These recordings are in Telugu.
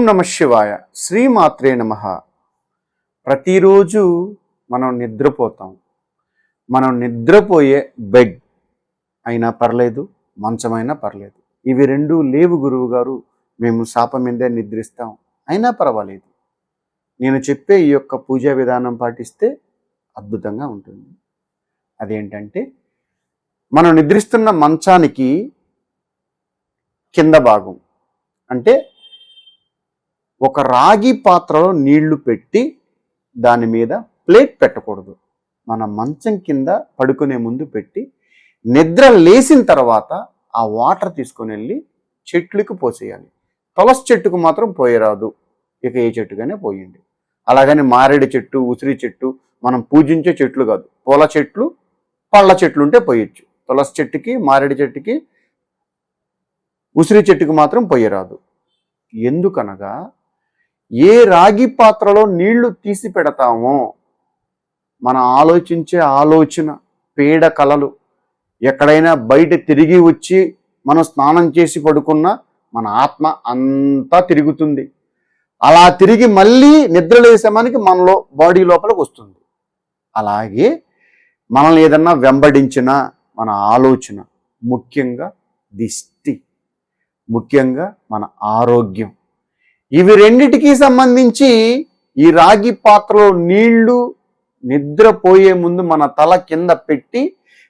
నమ శివాయ. శ్రీమాత్రే నమ. ప్రతిరోజు మనం నిద్రపోతాం. మనం నిద్రపోయే బెడ్ అయినా పర్లేదు మంచమైనా పర్లేదు. ఇవి రెండు లేవు గురువు గారు. మేము శాప మీదే నిద్రిస్తాం. అయినా పర్వాలేదు. నేను చెప్పే ఈ యొక్క పూజా విధానం పాటిస్తే అద్భుతంగా ఉంటుంది. అదేంటంటే మనం నిద్రిస్తున్న మంచానికి కింద భాగం. అంటే ఒక రాగి పాత్రలో నీళ్ళు పెట్టి దాని మీద ప్లేట్ పెట్టకూడదు. మన మంచం కింద పడుకునే ముందు పెట్టి నిద్ర లేచిన తర్వాత ఆ వాటర్ తీసుకొని వెళ్ళి చెట్లకు పోసేయాలి. తులసి చెట్టుకు మాత్రం పోయరాదు. ఇక ఏ చెట్టుగానే పోయండి. అలాగని మారేడు చెట్టు ఉసిరి చెట్టు మనం పూజించే చెట్లు కాదు. పూల చెట్లు పళ్ళ చెట్లు ఉంటే పోయొచ్చు. తులసి చెట్టుకి మారేడు చెట్టుకి ఉసిరి చెట్టుకు మాత్రం పోయరాదు. ఎందుకనగా ఏ రాగి పాత్రలో నీళ్ళు తీసి పెడతామో మన ఆలోచించే ఆలోచన పేడ కలలు ఎక్కడైనా బయట తిరిగి వచ్చి మనం స్నానం చేసి పడుకున్న మన ఆత్మ అంతా తిరుగుతుంది. అలా తిరిగి మళ్ళీ నిద్రలేసమానికి మనలో బాడీ లోపలికి వస్తుంది. అలాగే మనల్ని ఏదన్నా వెంబడించిన మన ఆలోచన ముఖ్యంగా దిష్టి ముఖ్యంగా మన ఆరోగ్యం. ఇవి రెండిటికి సంబంధించి ఈ రాగి పాత్రలో నీళ్ళు నిద్రపోయే ముందు మన తల కింద పెట్టి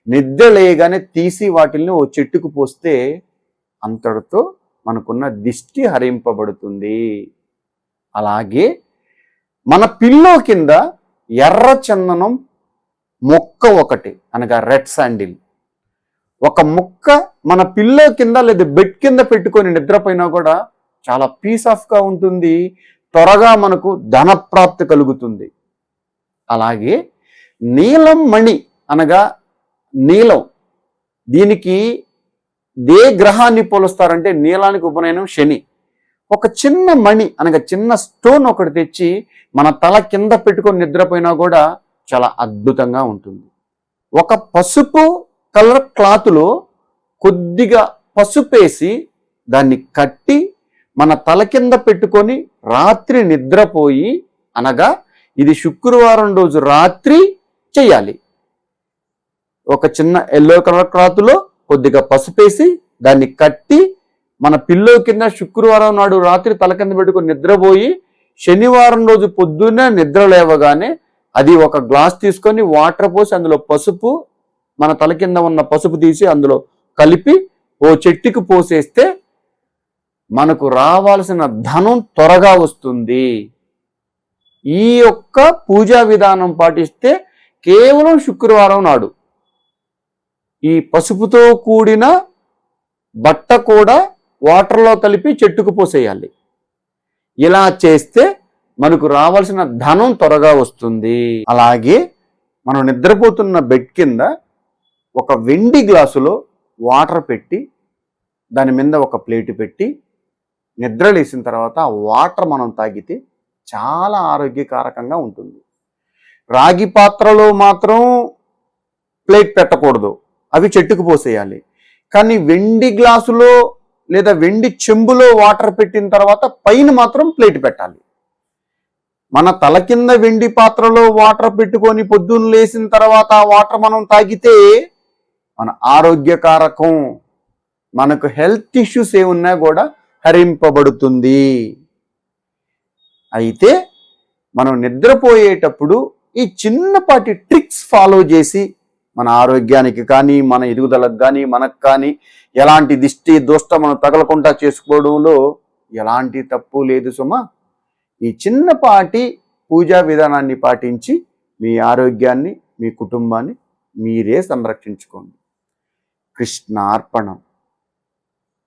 నిద్ర లేయగానే తీసి వాటిల్ని ఓ చెట్టుకు పోస్తే అంతటితో మనకున్న దిష్టి హరింపబడుతుంది. అలాగే మన పిల్లో కింద ఎర్ర చందనం మొక్క ఒకటి అనగా రెడ్ శాండిల్. ఒక ముక్క మన పిల్లో కింద లేదా బెడ్ కింద పెట్టుకొని నిద్రపోయినా కూడా చాలా పీస్ ఆఫ్గా ఉంటుంది త్వరగా మనకు ధనప్రాప్తి కలుగుతుంది. అలాగే నీలం మణి అనగా నీలం దీనికి దే గ్రహాన్ని పోలుస్తారంటే నీలానికి ఉపనయనం శని. ఒక చిన్న మణి అనగా చిన్న స్టోన్ ఒకటి తెచ్చి మన తల కింద పెట్టుకొని నిద్రపోయినా కూడా చాలా అద్భుతంగా ఉంటుంది. ఒక పసుపు కలర్ క్లాత్లో కొద్దిగా పసుపేసి దాన్ని కట్టి మన తల కింద పెట్టుకొని రాత్రి నిద్రపోయి అనగా ఇది శుక్రవారం రోజు రాత్రి చేయాలి. ఒక చిన్న ఎల్లో కలర్ క్లాత్లో కొద్దిగా పసుపేసి దాన్ని కట్టి మన పిల్లో కింద శుక్రవారం నాడు రాత్రి తల కింద పెట్టుకొని నిద్రపోయి శనివారం రోజు పొద్దున్నే నిద్ర లేవగానే అది ఒక గ్లాస్ తీసుకొని వాటర్ పోసి అందులో పసుపు మన తల కింద ఉన్న పసుపు తీసి అందులో కలిపి ఓ చెట్టుకు పోసేస్తే మనకు రావాల్సిన ధనం త్వరగా వస్తుంది. ఈ యొక్క పూజా విధానం పాటిస్తే కేవలం శుక్రవారం నాడు ఈ పసుపుతో కూడిన బట్ట కూడా వాటర్లో కలిపి చెట్టుకు పోసేయాలి. ఇలా చేస్తే మనకు రావాల్సిన ధనం త్వరగా వస్తుంది. అలాగే మనం నిద్రపోతున్న బెడ్ కింద ఒక వెండి గ్లాసులో వాటర్ పెట్టి దాని మీద ఒక ప్లేట్ పెట్టి నిద్ర లేసిన తర్వాత వాటర్ మనం తాగితే చాలా ఆరోగ్యకారకంగా ఉంటుంది. రాగి పాత్రలో మాత్రం ప్లేట్ పెట్టకూడదు. అవి చెట్టుకు పోసేయాలి. కానీ వెండి గ్లాసులో లేదా వెండి చెంబులో వాటర్ పెట్టిన తర్వాత పైన మాత్రం ప్లేట్ పెట్టాలి. మన తల కింద వెండి పాత్రలో వాటర్ పెట్టుకొని పొద్దున్న లేసిన తర్వాత వాటర్ మనం తాగితే మన ఆరోగ్యకారకం మనకు హెల్త్ ఇష్యూస్ ఏమున్నా కూడా హరింపబడుతుంది. అయితే మనం నిద్రపోయేటప్పుడు ఈ చిన్నపాటి ట్రిక్స్ ఫాలో చేసి మన ఆరోగ్యానికి కానీ మన ఎదుగుదలకు కానీ మనకు కానీ ఎలాంటి దిష్టి దోష్ట మనం తగలకుండా చేసుకోవడంలో ఎలాంటి తప్పు లేదు సుమా. ఈ చిన్నపాటి పూజా విధానాన్ని పాటించి మీ ఆరోగ్యాన్ని మీ కుటుంబాన్ని మీరే సంరక్షించుకోండి. కృష్ణార్పణం.